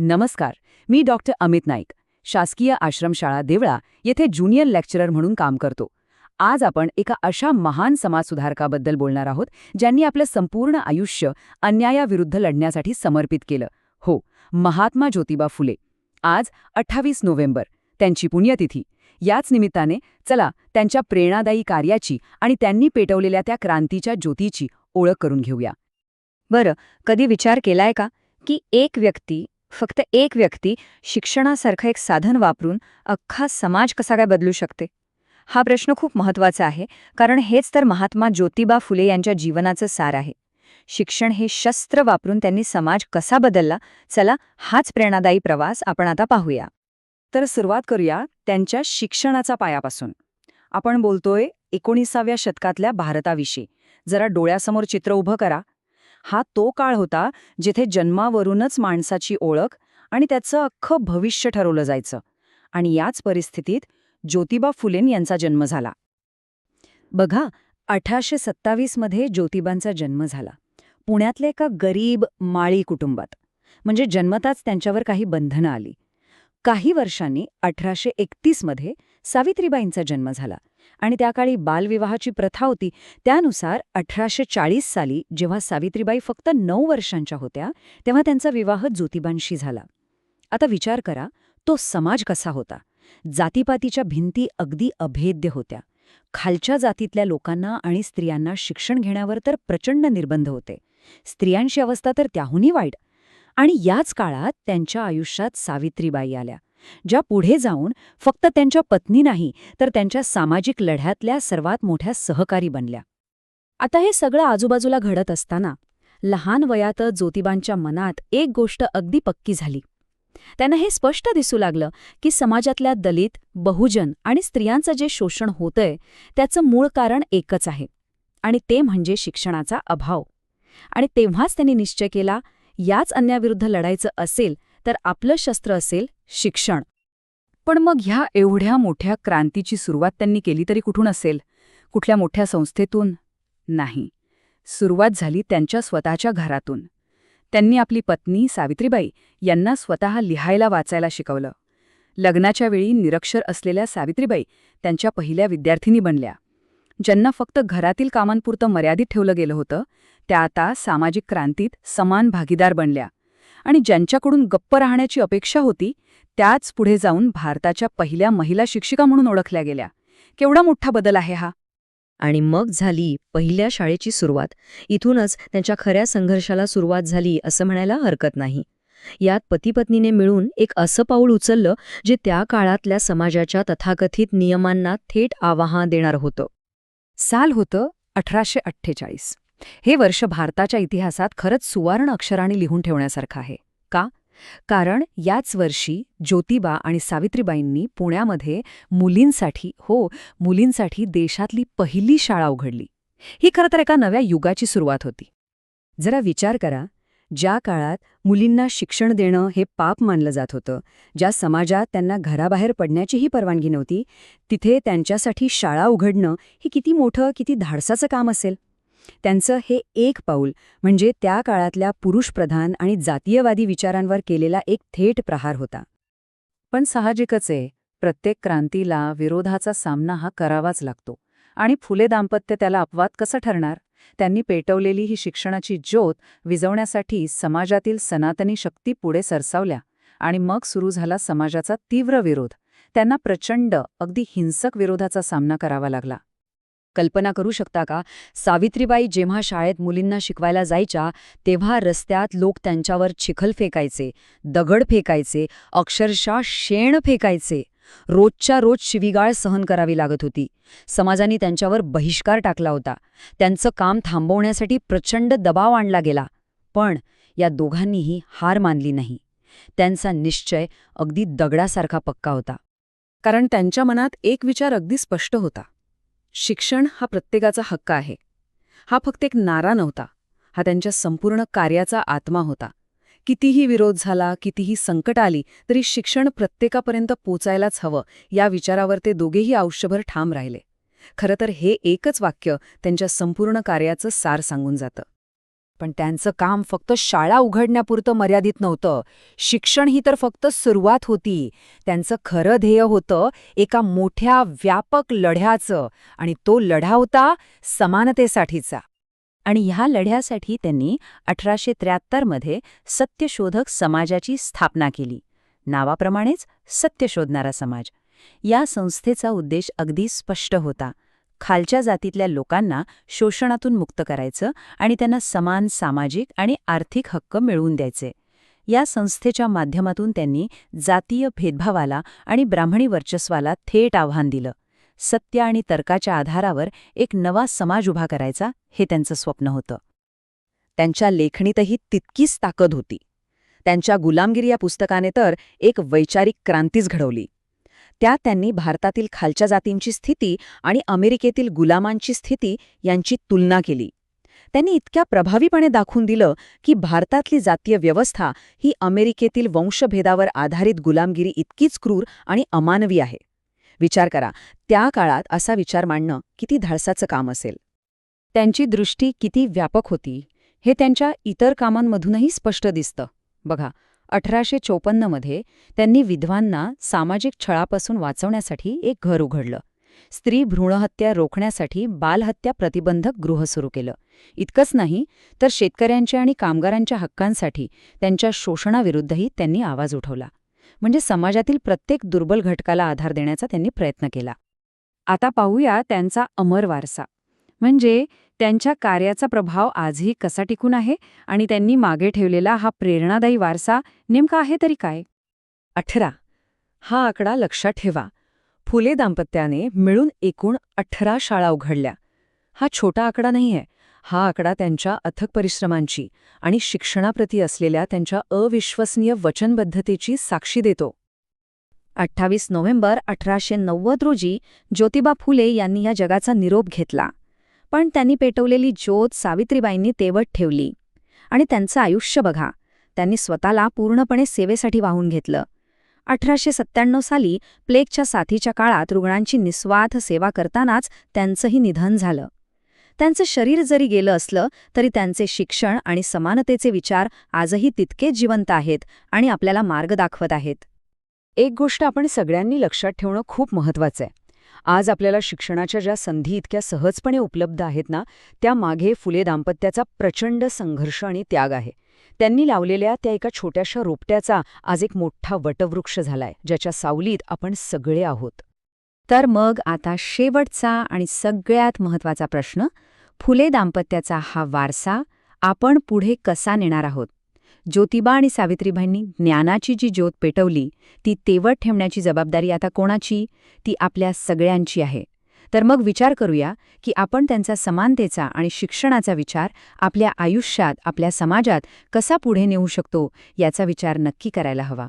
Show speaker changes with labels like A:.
A: नमस्कार मी डॉक्टर अमित नाईक शासकीय आश्रमशाळा देवळा येथे ज्युनियर लेक्चरर म्हणून काम करतो. आज आपण एका अशा महान समाजसुधारकाबद्दल बोलणार आहोत ज्यांनी आपलं संपूर्ण आयुष्य अन्यायाविरुद्ध लढण्यासाठी समर्पित केलं. हो महात्मा ज्योतिबा फुले. आज अठ्ठावीस नोव्हेंबर त्यांची पुण्यतिथी. याच निमित्ताने चला त्यांच्या प्रेरणादायी कार्याची आणि त्यांनी पेटवलेल्या त्या क्रांतीच्या ज्योतीची ओळख करून घेऊया.
B: बरं कधी विचार केलाय का? की एक व्यक्ती फक्त एक व्यक्ती शिक्षणासारखं एक साधन वापरून अख्खा समाज कसा काय बदलू शकते? हा प्रश्न खूप महत्त्वाचा आहे कारण हेच तर महात्मा ज्योतिबा फुले यांच्या जीवनाचं सार आहे. शिक्षण हे शस्त्र वापरून त्यांनी समाज कसा बदलला? चला हाच प्रेरणादायी प्रवास आपण आता पाहूया.
A: तर सुरुवात करूया त्यांच्या शिक्षणाचा पायापासून. आपण बोलतोय एकोणीसाव्या शतकातल्या भारताविषयी. जरा डोळ्यासमोर चित्र उभं करा. हा तो काळ होता जिथे जन्मावरूनच माणसाची ओळख आणि त्याचं अख्खं भविष्य ठरवलं जायचं. आणि याच परिस्थितीत ज्योतिबा फुलेन यांचा जन्म झाला. बघा अठराशे सत्तावीसमध्ये ज्योतिबांचा जन्म झाला. पुण्यातल्या एका गरीब माळी कुटुंबात. म्हणजे जन्मताच त्यांच्यावर काही बंधनं आली. काही वर्षांनी अठराशे एकतीसमध्ये सावित्रीबाईंचा जन्म झाला आणि त्या काळी बालविवाहाची प्रथा होती. त्यानुसार अठराशे चाळीस साली जेव्हा सावित्रीबाई फक्त नऊ वर्षांच्या होत्या तेव्हा त्यांचा विवाह ज्योतिबांशी झाला. आता विचार करा तो समाज कसा होता? जातीपातीच्या भिंती अगदी अभेद्य होत्या. खालच्या जातीतल्या लोकांना आणि स्त्रियांना शिक्षण घेण्यावर तर प्रचंड निर्बंध होते. स्त्रियांची अवस्था तर त्याहूनही वाईट. आणि याच काळात त्यांच्या आयुष्यात सावित्रीबाई आल्या ज्या पुढे जाऊन फक्त त्यांच्या पत्नी नाही तर त्यांच्या सामाजिक लढ्यातल्या सर्वात मोठ्या सहकारी बनल्या. आता हे सगळं आजूबाजूला घडत असताना लहान वयात ज्योतिबांच्या मनात एक गोष्ट अगदी पक्की झाली. त्यांना हे स्पष्ट दिसू लागलं की समाजातल्या दलित बहुजन आणि स्त्रियांचं जे शोषण होतंय त्याचं मूळ कारण एकच आहे आणि ते म्हणजे शिक्षणाचा अभाव. आणि तेव्हाच त्यांनी निश्चय केला याच अन्याविरुद्ध लढायचं असेल तर आपलं शस्त्र असेल शिक्षण. पण मग ह्या एवढ्या मोठ्या क्रांतीची सुरुवात त्यांनी केली तरी कुठून असेल? कुठल्या मोठ्या संस्थेतून? नाही. सुरुवात झाली त्यांच्या स्वतःच्या घरातून. त्यांनी आपली पत्नी सावित्रीबाई यांना स्वतः लिहायला वाचायला शिकवलं. लग्नाच्या वेळी निरक्षर असलेल्या सावित्रीबाई त्यांच्या पहिल्या विद्यार्थिनी बनल्या. ज्यांना फक्त घरातील कामांपुरतं मर्यादित ठेवलं गेलं होतं त्या आता सामाजिक क्रांतीत समान भागीदार बनल्या. आणि ज्यांच्याकडून गप्प राहण्याची अपेक्षा होती त्याच पुढे जाऊन भारताच्या पहिल्या महिला शिक्षिका म्हणून ओळखल्या गेल्या. केवढा मोठा बदल आहे हा.
B: आणि मग झाली पहिल्या शाळेची सुरुवात. इथूनच त्यांच्या खऱ्या संघर्षाला सुरुवात झाली असं म्हणायला हरकत नाही. यात पतीपत्नीने मिळून एक असं पाऊल उचललं जे त्या काळातल्या समाजाच्या तथाकथित नियमांना थेट आवाहन देणार होतं.
A: साल होतं अठराशे अठ्ठेचाळीस. हे वर्ष भारताच्या इतिहासात खरंच सुवर्ण अक्षराने लिहून ठेवण्यासारखं आहे. का? कारण याच वर्षी ज्योतिबा आणि सावित्रीबाईंनी पुण्यामध्ये मुलींसाठी हो मुलींसाठी देशातली पहिली शाळा उघडली. ही खरं तर एका नव्या युगाची सुरुवात होती. जरा विचार करा ज्या काळात मुलींना शिक्षण देणं हे पाप मानलं जात होतं ज्या समाजात त्यांना घराबाहेर पडण्याचीही परवानगी नव्हती तिथे त्यांच्यासाठी शाळा उघडणं हे किती मोठं किती धाडसाचं काम असेल. त्यांचं हे एक पाऊल म्हणजे त्या काळातल्या पुरुषप्रधान आणि जातीयवादी विचारांवर केलेला एक थेट प्रहार होता. पण साहजिकच आहे प्रत्येक क्रांतीला विरोधाचा सामना हा करावाच लागतो. आणि फुले दाम्पत्य त्याला अपवाद कसं ठरणार? त्यांनी पेटवलेली ही शिक्षणाची ज्योत विजवण्यासाठी समाजातील सनातनी शक्ती पुढे सरसावल्या आणि मग सुरू झाला समाजाचा तीव्र विरोध. त्यांना प्रचंड अगदी हिंसक विरोधाचा सामना करावा लागला. कल्पना करू शकता का? सावित्रीबाई जेव्हा शाळेत मुलींना शिकवायला जायच्या तेव्हा रस्त्यात लोक त्यांच्यावर चिखल फेकायचे दगड फेकायचे अक्षरशः शेण फेकायचे. रोजच्या रोज शिवीगाळ सहन करावी लागत होती. समाजाने त्यांच्यावर बहिष्कार टाकला होता. त्यांचं काम थांबवण्यासाठी प्रचंड दबाव आणला गेला. पण या दोघांनीही हार मानली नाही. त्यांचा निश्चय अगदी दगडासारखा पक्का होता. कारण त्यांच्या मनात एक विचार अगदी स्पष्ट होता. शिक्षण हा प्रत्येकाचा हक्क आहे. हा फक्त एक नारा नव्हता. हा त्यांच्या संपूर्ण कार्याचा आत्मा होता. कितीही विरोध झाला कितीही संकट आली तरी शिक्षण प्रत्येकापर्यंत पोचायलाच हवं या विचारावर ते दोघेही आयुष्यभर ठाम राहिले. खरं तर हे एकच वाक्य त्यांच्या संपूर्ण कार्याचं सार सांगून जातं. पण त्यांचं काम फक्त शाळा उघडण्यापुरतं मर्यादित नव्हतं. शिक्षण ही तर फक्त सुरुवात होती. त्यांचं खरं ध्येय होतं एका मोठ्या व्यापक लढ्याचं आणि तो लढा होता समानतेसाठीचा. आणि ह्या लढ्यासाठी त्यांनी अठराशे त्र्याहत्तरमध्ये सत्यशोधक समाजाची स्थापना केली. नावाप्रमाणेच सत्य शोधणारा समाज. या संस्थेचा उद्देश अगदी स्पष्ट होता. खालच्या जातीतल्या लोकांना शोषणातून मुक्त करायचं आणि त्यांना समान सामाजिक आणि आर्थिक हक्क मिळवून द्यायचे. या संस्थेच्या माध्यमातून त्यांनी जातीय भेदभावाला आणि ब्राह्मणी वर्चस्वाला थेट आव्हान दिलं. सत्य आणि तर्काच्या आधारावर एक नवा समाज उभा करायचा हे त्यांचं स्वप्न होतं. त्यांच्या लेखणीतही तितकीच ताकद होती. त्यांच्या गुलामगिरी या पुस्तकाने तर एक वैचारिक क्रांतीच घडवली. त्यात त्यांनी भारतातील खालच्या जातींची स्थिती आणि अमेरिकेतील गुलामांची स्थिती यांची तुलना केली. त्यांनी इतक्या प्रभावीपणे दाखवून दिलं की भारतातली जातीय व्यवस्था ही अमेरिकेतील वंशभेदावर आधारित गुलामगिरी इतकीच क्रूर आणि अमानवी आहे. विचार करा. त्या काळात असा विचार मांडणं किती धाडसाचं काम असेल. त्यांची दृष्टी किती व्यापक होती हे त्यांच्या इतर कामांमधूनही स्पष्ट दिसतं. बघा अठराशे चोपन्नमध्ये त्यांनी विधवांना सामाजिक छळापासून वाचवण्यासाठी एक घर उघडलं. स्त्री भ्रूणहत्या रोखण्यासाठी बालहत्या प्रतिबंधक गृह सुरू केलं. इतकंच नाही तर शेतकऱ्यांच्या आणि कामगारांच्या हक्कांसाठी त्यांच्या शोषणाविरुद्धही त्यांनी आवाज उठवला. म्हणजे समाजातील प्रत्येक दुर्बल घटकाला आधार देण्याचा त्यांनी प्रयत्न केला. आता पाहूया त्यांचा अमर वारसा. म्हणजे त्यांच्या कार्याचा प्रभाव आजही कसा टिकून आहे आणि त्यांनी मागे ठेवलेला हा प्रेरणादायी वारसा नेमका आहे तरी काय? अठरा. हा आकडा लक्षात ठेवा. फुले दाम्पत्याने मिळून एकूण अठरा शाळा उघडल्या. हा छोटा आकडा नाहीये. हा आकडा त्यांच्या अथक परिश्रमांची आणि शिक्षणाप्रती असलेल्या त्यांच्या अविश्वसनीय वचनबद्धतेची साक्षी देतो. अठ्ठावीस नोव्हेंबर अठराशे नव्वद रोजी ज्योतिबा फुले यांनी या जगाचा निरोप घेतला. पण त्यांनी पेटवलेली ज्योत सावित्रीबाईंनी तेवत ठेवली. आणि त्यांचं आयुष्य बघा त्यांनी स्वतःला पूर्णपणे सेवेसाठी वाहून घेतलं. अठराशे सत्त्याण्णव साली प्लेगच्या साथीच्या काळात रुग्णांची निस्वार्थ सेवा करतानाच त्यांचंही निधन झालं. त्यांचं शरीर जरी गेलं असलं तरी त्यांचे शिक्षण आणि समानतेचे विचार आजही तितकेच जिवंत आहेत आणि आपल्याला मार्ग दाखवत आहेत. एक गोष्ट आपण सगळ्यांनी लक्षात ठेवणं खूप महत्वाचं आहे. आज आपल्याला शिक्षणाच्या ज्या संधी इतक्या सहजपणे उपलब्ध आहेत ना त्या मागे फुले दाम्पत्याचा प्रचंड संघर्ष आणि त्याग आहे. त्यांनी लावलेल्या त्या एका छोट्याशा रोपट्याचा आज एक मोठा वटवृक्ष झालाय ज्याच्या सावलीत आपण सगळे आहोत. तर मग आता शेवटचा आणि सगळ्यात महत्त्वाचा प्रश्न फुले दाम्पत्याचा हा वारसा आपण पुढे कसा नेणार आहोत? ज्योतिबा आणि सावित्रीबाईंनी ज्ञानाची जी ज्योत पेटवली ती तेवट ठेवण्याची जबाबदारी आता कोणाची? ती आपल्या सगळ्यांची आहे. तर मग विचार करूया की आपण त्यांचा समानतेचा आणि शिक्षणाचा विचार आपल्या आयुष्यात आपल्या समाजात कसा पुढे नेऊ शकतो याचा विचार नक्की करायला हवा.